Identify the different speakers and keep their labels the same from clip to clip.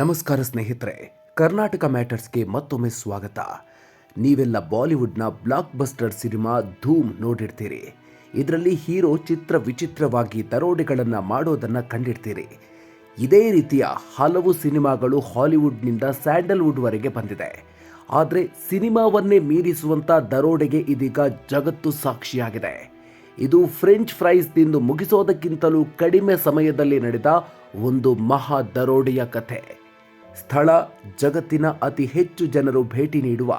Speaker 1: ನಮಸ್ಕಾರ ಸ್ನೇಹಿತರೆ, ಕರ್ನಾಟಕ ಮ್ಯಾಟರ್ಸ್ಗೆ ಮತ್ತೊಮ್ಮೆ ಸ್ವಾಗತ. ನೀವೆಲ್ಲ ಬಾಲಿವುಡ್ನ ಬ್ಲಾಕ್ ಬಸ್ಟರ್ ಸಿನಿಮಾ ಧೂಮ್ ನೋಡಿರ್ತೀರಿ. ಇದರಲ್ಲಿ ಹೀರೋ ಚಿತ್ರ ವಿಚಿತ್ರವಾಗಿ ದರೋಡೆಗಳನ್ನು ಮಾಡೋದನ್ನು ಕಂಡಿರ್ತೀರಿ. ಇದೇ ರೀತಿಯ ಹಲವು ಸಿನಿಮಾಗಳು ಹಾಲಿವುಡ್ನಿಂದ ಸ್ಯಾಂಡಲ್ವುಡ್ವರೆಗೆ ಬಂದಿದೆ. ಆದರೆ ಸಿನಿಮಾವನ್ನೇ ಮೀರಿಸುವಂಥ ದರೋಡೆಗೆ ಇದೀಗ ಜಗತ್ತು ಸಾಕ್ಷಿಯಾಗಿದೆ. ಇದು ಫ್ರೆಂಚ್ ಫ್ರೈಸ್ ತಿಂದು ಮುಗಿಸೋದಕ್ಕಿಂತಲೂ ಕಡಿಮೆ ಸಮಯದಲ್ಲಿ ನಡೆದ ಒಂದು ಮಹಾ ದರೋಡೆಯ ಕಥೆ. ಸ್ಥಳ ಜಗತ್ತಿನ ಅತಿ ಹೆಚ್ಚು ಜನರು ಭೇಟಿ ನೀಡುವ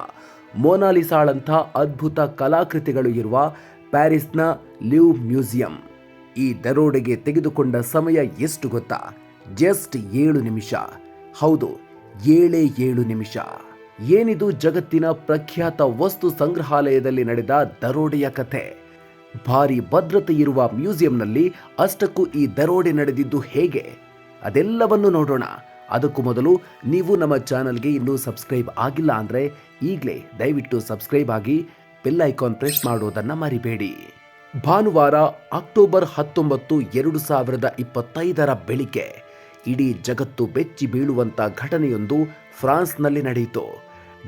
Speaker 1: ಮೋನಾಲಿಸಾಳಂಥ ಅದ್ಭುತ ಕಲಾಕೃತಿಗಳು ಇರುವ ಪ್ಯಾರಿಸ್ನ ಲಿವ್ ಮ್ಯೂಸಿಯಂ. ಈ ದರೋಡೆಗೆ ತೆಗೆದುಕೊಂಡ ಸಮಯ ಎಷ್ಟು ಗೊತ್ತಾ? ಜಸ್ಟ್ ಏಳು ನಿಮಿಷ. ಹೌದು, ಏಳೇ ಏಳು ನಿಮಿಷ. ಏನಿದು ಜಗತ್ತಿನ ಪ್ರಖ್ಯಾತ ವಸ್ತು ಸಂಗ್ರಹಾಲಯದಲ್ಲಿ ನಡೆದ ದರೋಡೆಯ ಕಥೆ? ಭಾರಿ ಭದ್ರತೆ ಇರುವ ಮ್ಯೂಸಿಯಂನಲ್ಲಿ ಅಷ್ಟಕ್ಕೂ ಈ ದರೋಡೆ ನಡೆದಿದ್ದು ಹೇಗೆ? ಅದೆಲ್ಲವನ್ನು ನೋಡೋಣ. ಅದಕ್ಕೂ ಮೊದಲು ನೀವು ನಮ್ಮ ಚಾನಲ್ಗೆ ಇನ್ನೂ ಸಬ್ಸ್ಕ್ರೈಬ್ ಆಗಿಲ್ಲ ಅಂದರೆ ಈಗಲೇ ದಯವಿಟ್ಟು ಸಬ್ಸ್ಕ್ರೈಬ್ ಆಗಿ ಬೆಲ್ ಐಕಾನ್ ಪ್ರೆಸ್ ಮಾಡೋದನ್ನು ಮರಿಬೇಡಿ. ಭಾನುವಾರ ಅಕ್ಟೋಬರ್ ಹತ್ತೊಂಬತ್ತು ಎರಡು ಸಾವಿರದ ಇಪ್ಪತ್ತೈದರ ಬೆಳಿಗ್ಗೆ ಇಡೀ ಜಗತ್ತು ಬೆಚ್ಚಿ ಬೀಳುವಂಥ ಘಟನೆಯೊಂದು ಫ್ರಾನ್ಸ್ನಲ್ಲಿ ನಡೆಯಿತು.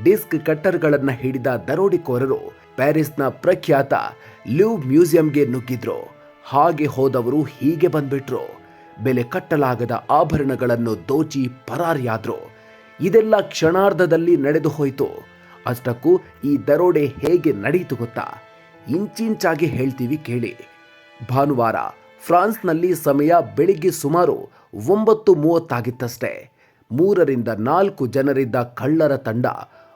Speaker 1: ಡಿಸ್ಕ್ ಕಟ್ಟರ್ಗಳನ್ನು ಹಿಡಿದ ದರೋಡಿಕೋರರು ಪ್ಯಾರಿಸ್ನ ಪ್ರಖ್ಯಾತ ಲಿವ್ ಮ್ಯೂಸಿಯಂಗೆ ನುಗ್ಗಿದ್ರು. ಹಾಗೆ ಹೋದವರು ಹೀಗೆ ಬಂದ್ಬಿಟ್ರು. ಬೆಲೆ ಕಟ್ಟಲಾಗದ ಆಭರಣಗಳನ್ನು ದೋಚಿ ಪರಾರಿಯಾದ್ರು. ಇದೆಲ್ಲ ಕ್ಷಣಾರ್ಧದಲ್ಲಿ ನಡೆದು ಹೋಯಿತು. ಅಷ್ಟಕ್ಕೂ ಈ ದರೋಡೆ ಹೇಗೆ ನಡೆಯಿತು ಗೊತ್ತಾ? ಇಂಚಿಂಚಾಗಿ ಹೇಳ್ತೀವಿ ಕೇಳಿ. ಭಾನುವಾರ, ಫ್ರಾನ್ಸ್ನಲ್ಲಿ ಸಮಯ ಬೆಳಿಗ್ಗೆ ಸುಮಾರು ಒಂಬತ್ತು ಮೂವತ್ತಾಗಿತ್ತಷ್ಟೇ. ಮೂರರಿಂದ ನಾಲ್ಕು ಜನರಿದ್ದ ಕಳ್ಳರ ತಂಡ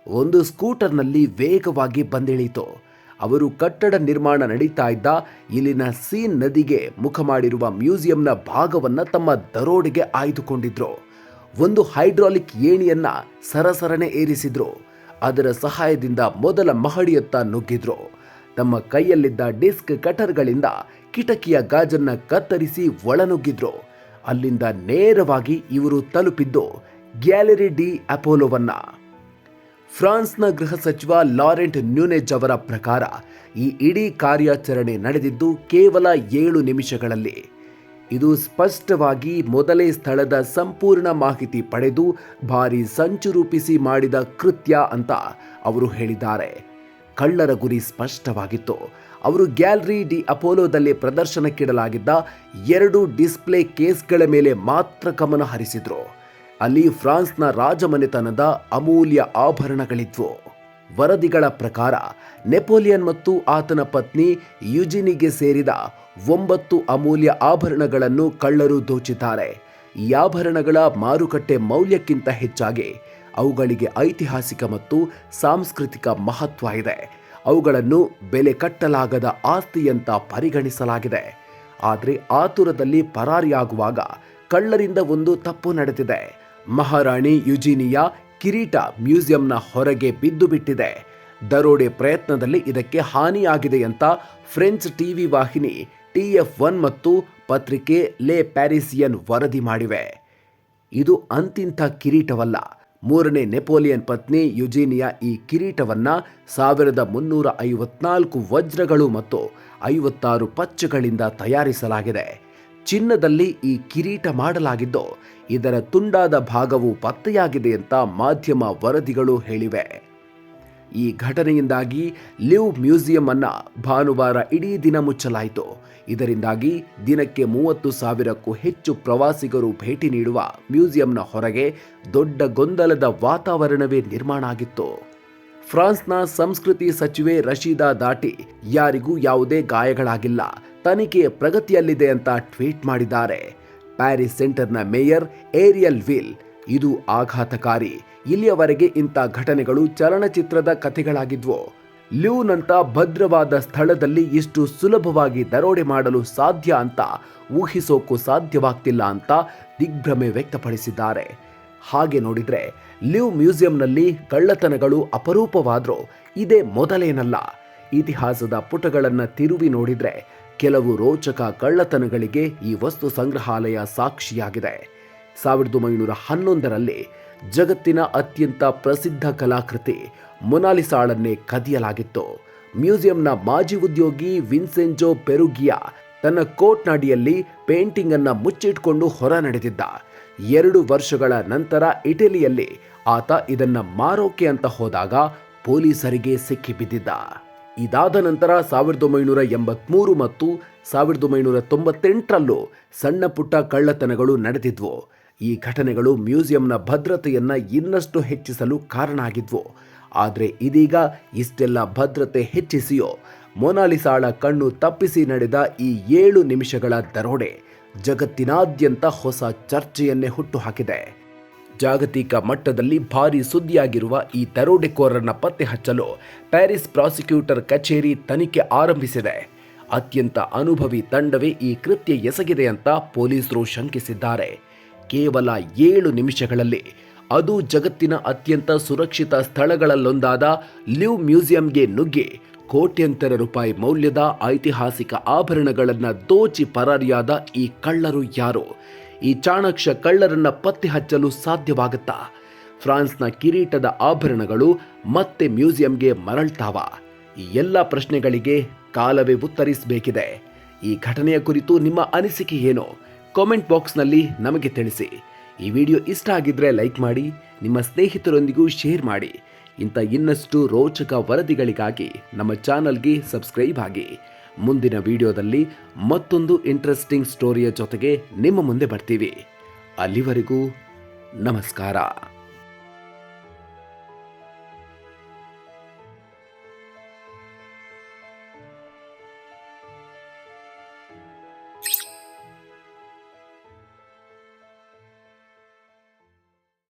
Speaker 1: ಒಂದು ಸ್ಕೂಟರ್ನಲ್ಲಿ ವೇಗವಾಗಿ ಬಂದಿಳಿಯಿತು. ಅವರು ಕಟ್ಟಡ ನಿರ್ಮಾಣ ನಡೀತಾ ಇದ್ದ ಇಲ್ಲಿನ ಸೀನ್ ನದಿಗೆ ಮುಖ ಮಾಡಿರುವ ಮ್ಯೂಸಿಯಂನ ಭಾಗವನ್ನು ತಮ್ಮ ದರೋಡೆಗೆ ಆಯ್ದುಕೊಂಡಿದ್ರು. ಒಂದು ಹೈಡ್ರಾಲಿಕ್ ಏಣಿಯನ್ನ ಸರಸರನೆ ಏರಿಸಿದ್ರು. ಅದರ ಸಹಾಯದಿಂದ ಮೊದಲ ಮಹಡಿಯತ್ತ ನುಗ್ಗಿದ್ರು. ತಮ್ಮ ಕೈಯಲ್ಲಿದ್ದ ಡಿಸ್ಕ್ ಕಟರ್ಗಳಿಂದ ಕಿಟಕಿಯ ಗಾಜನ್ನ ಕತ್ತರಿಸಿ ಒಳನುಗ್ಗಿದ್ರು. ಅಲ್ಲಿಂದ ನೇರವಾಗಿ ಇವರು ತಲುಪಿದ್ದು ಗ್ಯಾಲರಿ ಡಿ ಅಪೋಲೋವನ್ನ. ಫ್ರಾನ್ಸ್ನ ಗೃಹ ಸಚಿವ ಲಾರೆಂಟ್ ನ್ಯೂನೆಜ್ ಅವರ ಪ್ರಕಾರ ಈ ಇಡೀ ಕಾರ್ಯಾಚರಣೆ ನಡೆದಿದ್ದು ಕೇವಲ ಏಳು ನಿಮಿಷಗಳಲ್ಲಿ. ಇದು ಸ್ಪಷ್ಟವಾಗಿ ಮೊದಲೇ ಸ್ಥಳದ ಸಂಪೂರ್ಣ ಮಾಹಿತಿ ಪಡೆದು ಭಾರಿ ಸಂಚು ರೂಪಿಸಿ ಮಾಡಿದ ಕೃತ್ಯ ಅಂತ ಅವರು ಹೇಳಿದ್ದಾರೆ. ಕಳ್ಳರ ಗುರಿ ಸ್ಪಷ್ಟವಾಗಿತ್ತು. ಅವರು ಗ್ಯಾಲರಿ ಡಿ ಅಪೋಲೋದಲ್ಲಿ ಪ್ರದರ್ಶನಕ್ಕಿಡಲಾಗಿದ್ದ ಎರಡು ಡಿಸ್ಪ್ಲೇ ಕೇಸ್ಗಳ ಮೇಲೆ ಮಾತ್ರ ಗಮನ ಹರಿಸಿದ್ರು. ಅಲ್ಲಿ ಫ್ರಾನ್ಸ್ನ ರಾಜಮನೆತನದ ಅಮೂಲ್ಯ ಆಭರಣಗಳಿದ್ವು. ವರದಿಗಳ ಪ್ರಕಾರ, ನೆಪೋಲಿಯನ್ ಮತ್ತು ಆತನ ಪತ್ನಿ ಯುಜಿನಿಗೆ ಸೇರಿದ ಒಂಬತ್ತು ಅಮೂಲ್ಯ ಆಭರಣಗಳನ್ನು ಕಳ್ಳರು ದೋಚಿದ್ದಾರೆ. ಈ ಆಭರಣಗಳ ಮಾರುಕಟ್ಟೆ ಮೌಲ್ಯಕ್ಕಿಂತ ಹೆಚ್ಚಾಗಿ, ಅವುಗಳಿಗೆ ಐತಿಹಾಸಿಕ ಮತ್ತು ಸಾಂಸ್ಕೃತಿಕ ಮಹತ್ವ ಇದೆ. ಅವುಗಳನ್ನು ಬೆಲೆ ಕಟ್ಟಲಾಗದ ಆಸ್ತಿಯಂತ ಪರಿಗಣಿಸಲಾಗಿದೆ. ಆದರೆ ಆತುರದಲ್ಲಿ ಪರಾರಿಯಾಗುವಾಗ ಕಳ್ಳರಿಂದ ಒಂದು ತಪ್ಪು ನಡೆದಿದೆ. ಮಹಾರಾಣಿ ಯುಜಿನಿಯಾ ಕಿರೀಟ ಮ್ಯೂಸಿಯಂನ ಹೊರಗೆ ಬಿದ್ದು ಬಿಟ್ಟಿದೆ. ದರೋಡೆ ಪ್ರಯತ್ನದಲ್ಲಿ ಇದಕ್ಕೆ ಹಾನಿಯಾಗಿದೆ ಅಂತ ಫ್ರೆಂಚ್ ಟಿವಿ ವಾಹಿನಿ ಟಿಎಫ್ ಒನ್ ಮತ್ತು ಪತ್ರಿಕೆ ಲೆ ಪ್ಯಾರಿಸಿಯನ್ ವರದಿ ಮಾಡಿವೆ. ಇದು ಅಂತಿಂಥ ಕಿರೀಟವಲ್ಲ. ಮೂರನೇ ನೆಪೋಲಿಯನ್ ಪತ್ನಿ ಯುಜೀನಿಯಾ ಈ ಕಿರೀಟವನ್ನ ಸಾವಿರದ ಮುನ್ನೂರ ಐವತ್ನಾಲ್ಕು ವಜ್ರಗಳು ಮತ್ತು ಐವತ್ತಾರು ಪಚ್ಚಗಳಿಂದ ತಯಾರಿಸಲಾಗಿದೆ. ಚಿನ್ನದಲ್ಲಿ ಈ ಕಿರೀಟ ಮಾಡಲಾಗಿದ್ದು, ಇದರ ತುಂಡಾದ ಭಾಗವು ಪತ್ತೆಯಾಗಿದೆ ಅಂತ ಮಾಧ್ಯಮ ವರದಿಗಳು ಹೇಳಿವೆ. ಈ ಘಟನೆಯಿಂದಾಗಿ ಲಿವ್ ಮ್ಯೂಸಿಯಂ ಅನ್ನು ಭಾನುವಾರ ಇಡೀ ದಿನ ಮುಚ್ಚಲಾಯಿತು. ಇದರಿಂದಾಗಿ ದಿನಕ್ಕೆ ಮೂವತ್ತು ಸಾವಿರಕ್ಕೂ ಹೆಚ್ಚು ಪ್ರವಾಸಿಗರು ಭೇಟಿ ನೀಡುವ ಮ್ಯೂಸಿಯಂನ ಹೊರಗೆ ದೊಡ್ಡ ಗೊಂದಲದ ವಾತಾವರಣವೇ ನಿರ್ಮಾಣ ಆಗಿತ್ತು. ಫ್ರಾನ್ಸ್ನ ಸಂಸ್ಕೃತಿ ಸಚಿವೆ ರಶೀದಾ ದಾಟಿ. ಯಾರಿಗೂ ಯಾವುದೇ ಗಾಯಗಳಾಗಿಲ್ಲ. ತನಿಖೆ ಪ್ರಗತಿಯಲ್ಲಿದೆ ಅಂತ ಟ್ವೀಟ್ ಮಾಡಿದ್ದಾರೆ. ಪ್ಯಾರಿಸ್ ಸೆಂಟರ್ನ ಮೇಯರ್ ಏರಿಯಲ್ ವಿಲ್, ಇದು ಆಘಾತಕಾರಿ. ಇಲ್ಲಿಯವರೆಗೆ ಇಂಥ ಘಟನೆಗಳು ಚಲನಚಿತ್ರದ ಕಥೆಗಳಾಗಿದ್ವು. ಲ್ಯೂನಂತ ಭದ್ರವಾದ ಸ್ಥಳದಲ್ಲಿ ಇಷ್ಟು ಸುಲಭವಾಗಿ ದರೋಡೆ ಮಾಡಲು ಸಾಧ್ಯ ಅಂತ ಊಹಿಸೋಕ್ಕೂ ಸಾಧ್ಯವಾಗ್ತಿಲ್ಲ ಅಂತ ದಿಗ್ಭ್ರಮೆ ವ್ಯಕ್ತಪಡಿಸಿದ್ದಾರೆ. ಹಾಗೆ ನೋಡಿದ್ರೆ ಲಿವ್ ಮ್ಯೂಸಿಯಂನಲ್ಲಿ ಕಳ್ಳತನಗಳು ಅಪರೂಪವಾದರೂ ಇದೇ ಮೊದಲೇನಲ್ಲ. ಇತಿಹಾಸದ ಪುಟಗಳನ್ನು ತಿರುವಿ ನೋಡಿದ್ರೆ ಕೆಲವು ರೋಚಕ ಕಳ್ಳತನಗಳಿಗೆ ಈ ವಸ್ತು ಸಂಗ್ರಹಾಲಯ ಸಾಕ್ಷಿಯಾಗಿದೆ. ಸಾವಿರದ ಒಂಬೈನೂರ ಹನ್ನೊಂದರಲ್ಲಿ ಜಗತ್ತಿನ ಅತ್ಯಂತ ಪ್ರಸಿದ್ಧ ಕಲಾಕೃತಿ ಮೊನಾಲಿಸಾಳನ್ನೇ ಕದಿಯಲಾಗಿತ್ತು. ಮ್ಯೂಸಿಯಂನ ಮಾಜಿ ಉದ್ಯೋಗಿ ವಿನ್ಸೆಂಜೋ ಪೆರುಗಿಯಾ ತನ್ನ ಕೋಟ್ನಾಡಿಯಲ್ಲಿ ಪೇಂಟಿಂಗನ್ನು ಪೇಂಟಿಂಗ್ ಅನ್ನ ಮುಚ್ಚಿಟ್ಕೊಂಡು ಹೊರ ನಡೆದಿದ್ದ. ಎರಡು ವರ್ಷಗಳ ನಂತರ ಇಟಲಿಯಲ್ಲಿ ಆತ ಇದನ್ನ ಮಾರೋಕೆ ಅಂತ ಹೋದಾಗ ಪೊಲೀಸರಿಗೆ ಸಿಕ್ಕಿಬಿದ್ದಿದ್ದ ಇದಾದ ನಂತರ ಸಾವಿರದ ಒಂಬೈನೂರ ಎಂಬತ್ಮೂರು ಮತ್ತು ಸಾವಿರದ ಒಂಬೈನೂರ ತೊಂಬತ್ತೆಂಟರಲ್ಲೂ ಸಣ್ಣ ಪುಟ್ಟ ಕಳ್ಳತನಗಳು ನಡೆದಿದ್ವು. ಈ ಘಟನೆಗಳು ಮ್ಯೂಸಿಯಂನ ಭದ್ರತೆಯನ್ನು ಇನ್ನಷ್ಟು ಹೆಚ್ಚಿಸಲು ಕಾರಣ ಆಗಿದ್ವು. ಆದರೆ ಇದೀಗ ಇಷ್ಟೆಲ್ಲ ಭದ್ರತೆ ಹೆಚ್ಚಿಸಿಯೋ ಮೊನಾಲಿಸಾಳ ಕಣ್ಣು ತಪ್ಪಿಸಿ ನಡೆದ ಈ ಏಳು ನಿಮಿಷಗಳ ದರೋಡೆ ಜಗತ್ತಿನಾದ್ಯಂತ ಹೊಸ ಚರ್ಚೆಯನ್ನೇ ಹುಟ್ಟುಹಾಕಿದೆ. ಜಾಗತಿಕ ಮಟ್ಟದಲ್ಲಿ ಭಾರೀ ಸುದ್ದಿಯಾಗಿರುವ ಈ ದರೋಡೆಕೋರರನ್ನ ಪತ್ತೆ ಹಚ್ಚಲು ಪ್ಯಾರಿಸ್ ಪ್ರಾಸಿಕ್ಯೂಟರ್ ಕಚೇರಿ ತನಿಖೆ ಆರಂಭಿಸಿದೆ. ಅತ್ಯಂತ ಅನುಭವಿ ತಂಡವೇ ಈ ಕೃತ್ಯ ಎಸಗಿದೆ ಅಂತ ಪೊಲೀಸರು ಶಂಕಿಸಿದ್ದಾರೆ. ಕೇವಲ ಏಳು ನಿಮಿಷಗಳಲ್ಲಿ ಅದು ಜಗತ್ತಿನ ಅತ್ಯಂತ ಸುರಕ್ಷಿತ ಸ್ಥಳಗಳಲ್ಲೊಂದಾದ ಲಿವ್ ಮ್ಯೂಸಿಯಂಗೆ ನುಗ್ಗಿ ಕೋಟ್ಯಂತರ ರೂಪಾಯಿ ಮೌಲ್ಯದ ಐತಿಹಾಸಿಕ ಆಭರಣಗಳನ್ನು ದೋಚಿ ಪರಾರಿಯಾದ ಈ ಕಳ್ಳರು ಯಾರು? ಈ ಚಾಣಾಕ್ಷ ಕಳ್ಳರನ್ನ ಪತ್ತೆ ಹಚ್ಚಲು ಸಾಧ್ಯವಾಗುತ್ತಾ? ಫ್ರಾನ್ಸ್ನ ಕಿರೀಟದ ಆಭರಣಗಳು ಮತ್ತೆ ಮ್ಯೂಸಿಯಂಗೆ ಮರಳ್ತಾವ? ಈ ಎಲ್ಲ ಪ್ರಶ್ನೆಗಳಿಗೆ ಕಾಲವೇ ಉತ್ತರಿಸಬೇಕಿದೆ. ಈ ಘಟನೆಯ ಕುರಿತು ನಿಮ್ಮ ಅನಿಸಿಕೆ ಏನು? ಕಾಮೆಂಟ್ ಬಾಕ್ಸ್ನಲ್ಲಿ ನಮಗೆ ತಿಳಿಸಿ. ಈ ವಿಡಿಯೋ ಇಷ್ಟ ಆಗಿದ್ರೆ ಲೈಕ್ ಮಾಡಿ, ನಿಮ್ಮ ಸ್ನೇಹಿತರೊಂದಿಗೂ ಶೇರ್ ಮಾಡಿ. ಇಂಥ ಇನ್ನಷ್ಟು ರೋಚಕ ವರದಿಗಳಿಗಾಗಿ ನಮ್ಮ ಚಾನಲ್ಗೆ ಸಬ್ಸ್ಕ್ರೈಬ್ ಆಗಿ. ಮುಂದಿನ ವಿಡಿಯೋದಲ್ಲಿ ಮತ್ತೊಂದು ಇಂಟ್ರೆಸ್ಟಿಂಗ್ ಸ್ಟೋರಿಯ ಜೊತೆಗೆ ನಿಮ್ಮ ಮುಂದೆ ಬರ್ತೀವಿ. ಅಲ್ಲಿವರೆಗೂ ನಮಸ್ಕಾರ.